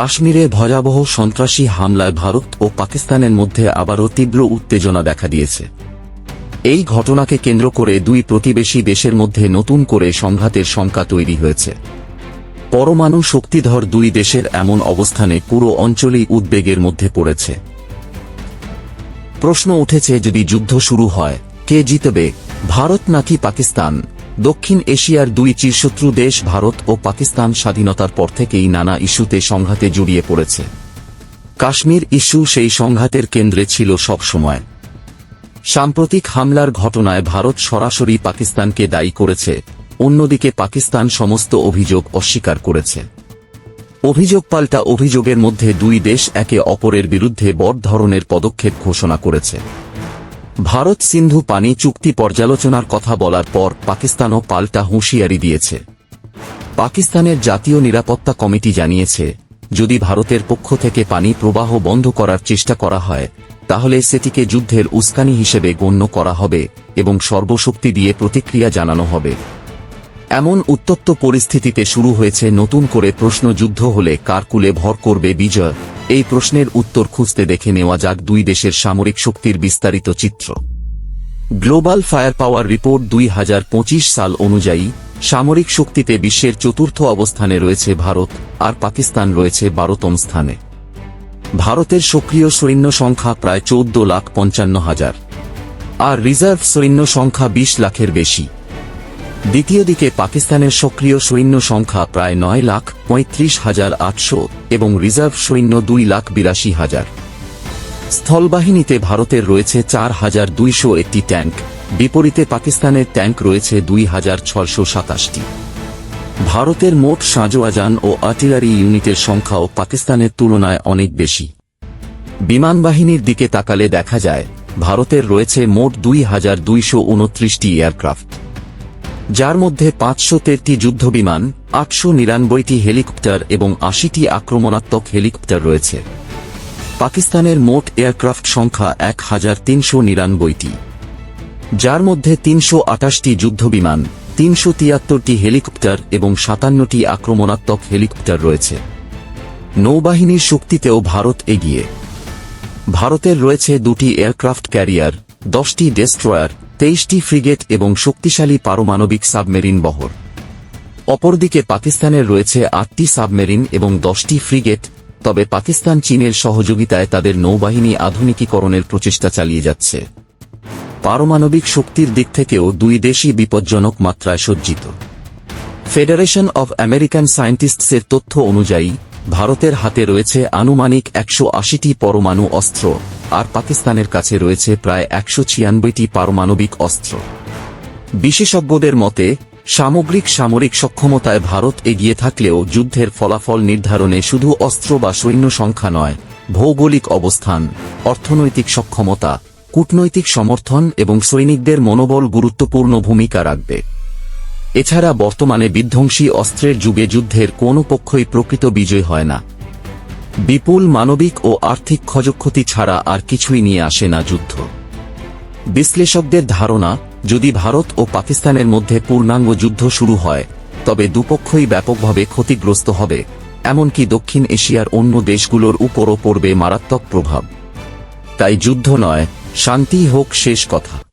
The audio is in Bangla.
কাশ্মীরে ভয়াবহ সন্ত্রাসী হামলায় ভারত ও পাকিস্তানের মধ্যে আবারও তীব্র উত্তেজনা দেখা দিয়েছে। এই ঘটনাকে কেন্দ্র করে দুই প্রতিবেশী দেশের মধ্যে নতুন করে সংঘাতের শঙ্কা তৈরি হয়েছে। পরমাণু শক্তিধর দুই দেশের এমন অবস্থানে পুরো অঞ্চলেই উদ্বেগের মধ্যে পড়েছে। প্রশ্ন উঠেছে, যদি যুদ্ধ শুরু হয়, কে জিতবে, ভারত নাকি পাকিস্তান? দক্ষিণ এশিয়ার দুই চিরশত্রু দেশ ভারত ও পাকিস্তান স্বাধীনতার পর থেকেই নানা ইস্যুতে সংঘাতে জড়িয়ে পড়েছে। কাশ্মীর ইস্যু সেই সংঘাতের কেন্দ্রে ছিল সবসময়। সাম্প্রতিক হামলার ঘটনায় ভারত সরাসরি পাকিস্তানকে দায়ী করেছে, অন্যদিকে পাকিস্তান সমস্ত অভিযোগ অস্বীকার করেছে। অভিযোগ পাল্টা অভিযোগের মধ্যে দুই দেশ একে অপরের বিরুদ্ধে বড় ধরনের পদক্ষেপ ঘোষণা করেছে। ভারত সিন্ধু পানি চুক্তি পর্যালোচনার কথা বলার পর পাকিস্তানও পাল্টা হুঁশিয়ারি দিয়েছে। পাকিস্তানের জাতীয় নিরাপত্তা কমিটি জানিয়েছে, যদি ভারতের পক্ষ থেকে পানি প্রবাহ বন্ধ করার চেষ্টা করা হয়, তাহলে সেটিকে যুদ্ধের উস্কানি হিসেবে গণ্য করা হবে এবং সর্বশক্তি দিয়ে প্রতিক্রিয়া জানানো হবে। এমন উত্তপ্ত পরিস্থিতিতে শুরু হয়েছে নতুন করে প্রশ্ন যুদ্ধ হলে কারকুলে ভর করবে বিজয়? এই প্রশ্নের উত্তর খুঁজতে দেখে নেওয়া যাক দুই দেশের সামরিক শক্তির বিস্তারিত চিত্র। গ্লোবাল ফায়ার পাওয়ার রিপোর্ট দুই হাজার পঁচিশ সাল অনুযায়ী, সামরিক শক্তিতে বিশ্বের চতুর্থ অবস্থানে রয়েছে ভারত, আর পাকিস্তান রয়েছে বারোতম স্থানে। ভারতের সক্রিয় সৈন্য সংখ্যা প্রায় চৌদ্দ লাখ পঞ্চান্ন হাজার। আর রিজার্ভ সৈন্য সংখ্যা বিশ লাখের বেশি। দ্বিতীয় দিকে পাকিস্তানের সক্রিয় সৈন্য সংখ্যা প্রায় নয় লাখ পঁয়ত্রিশ হাজার আটশো এবং রিজার্ভ সৈন্য দুই লাখ বিরাশি হাজার। স্থলবাহিনীতে ভারতের রয়েছে চার হাজার দুইশো একটি ট্যাঙ্ক, বিপরীতে পাকিস্তানের ট্যাঙ্ক রয়েছে দুই হাজার ছশো সাতাশটি। ভারতের মোট সাঁজোয়াজান ও আর্টিলারি ইউনিটের সংখ্যাও পাকিস্তানের তুলনায় অনেক বেশি। বিমানবাহিনীর দিকে তাকালে দেখা যায়, ভারতের রয়েছে মোট দুই হাজার দুইশো উনত্রিশটি এয়ারক্রাফট। যার মধ্যে পাঁচশো তেরটি যুদ্ধবিমান, আটশো নিরানব্বইটি হেলিকপ্টার এবং আশিটি আক্রমণাত্মক হেলিকপ্টার রয়েছে। পাকিস্তানের মোট এয়ারক্রাফট সংখ্যা এক হাজার তিনশো নিরানব্বইটি। যার মধ্যে তিনশো আটাশটি যুদ্ধবিমান, তিনশো তিয়াত্তরটি হেলিকপ্টার এবং সাতান্নটি আক্রমণাত্মক হেলিকপ্টার রয়েছে। নৌবাহিনীর শক্তিতেও ভারত এগিয়ে। ভারতের রয়েছে দুটি এয়ারক্রাফট ক্যারিয়ার, দশটি ডেস্ট্রয়ার তেইশটি ফ্রিগেট এবং শক্তিশালী পারমাণবিক সাবমেরিন বহর। অপরদিকে পাকিস্তানের রয়েছে আটটি সাবমেরিন এবং দশটি ফ্রিগেট, তবে পাকিস্তান চীনের সহযোগিতায় তাদের নৌবাহিনী আধুনিকীকরণের প্রচেষ্টা চালিয়ে যাচ্ছে। পারমাণবিক শক্তির দিক থেকেও দুই দেশই বিপজ্জনক মাত্রায় সজ্জিত। ফেডারেশন অব আমেরিকান সায়েন্টিস্টসের তথ্য অনুযায়ী, ভারতের হাতে রয়েছে আনুমানিক একশো আশিটি পরমাণু অস্ত্র আর পাকিস্তানের কাছে রয়েছে প্রায় একশো ছিয়ানব্বইটি পারমাণবিক অস্ত্র। বিশেষজ্ঞদের মতে, সামগ্রিক সামরিক সক্ষমতায় ভারত এগিয়ে থাকলেও যুদ্ধের ফলাফল নির্ধারণে শুধু অস্ত্র বা সৈন্য সংখ্যা নয়, ভৌগোলিক অবস্থান, অর্থনৈতিক সক্ষমতা, কূটনৈতিক সমর্থন এবং সৈনিকদের মনোবল গুরুত্বপূর্ণ ভূমিকা রাখবে। এছাড়া বর্তমানে বিধ্বংসী অস্ত্রের যুগে যুদ্ধের কোনো পক্ষই প্রকৃত বিজয় হয় না। বিপুল মানবিক ও আর্থিক ক্ষয়ক্ষতি ছাড়া আর কিছুই নিয়ে আসে না যুদ্ধ। বিশ্লেষকদের ধারণা, যদি ভারত ও পাকিস্তানের মধ্যে পূর্ণাঙ্গ যুদ্ধ শুরু হয়, তবে দুপক্ষই ব্যাপকভাবে ক্ষতিগ্রস্ত হবে, এমনকি দক্ষিণ এশিয়ার অন্য দেশগুলোর উপরও পড়বে মারাত্মক প্রভাব। তাই যুদ্ধ নয় শান্তি হোক শেষ কথা।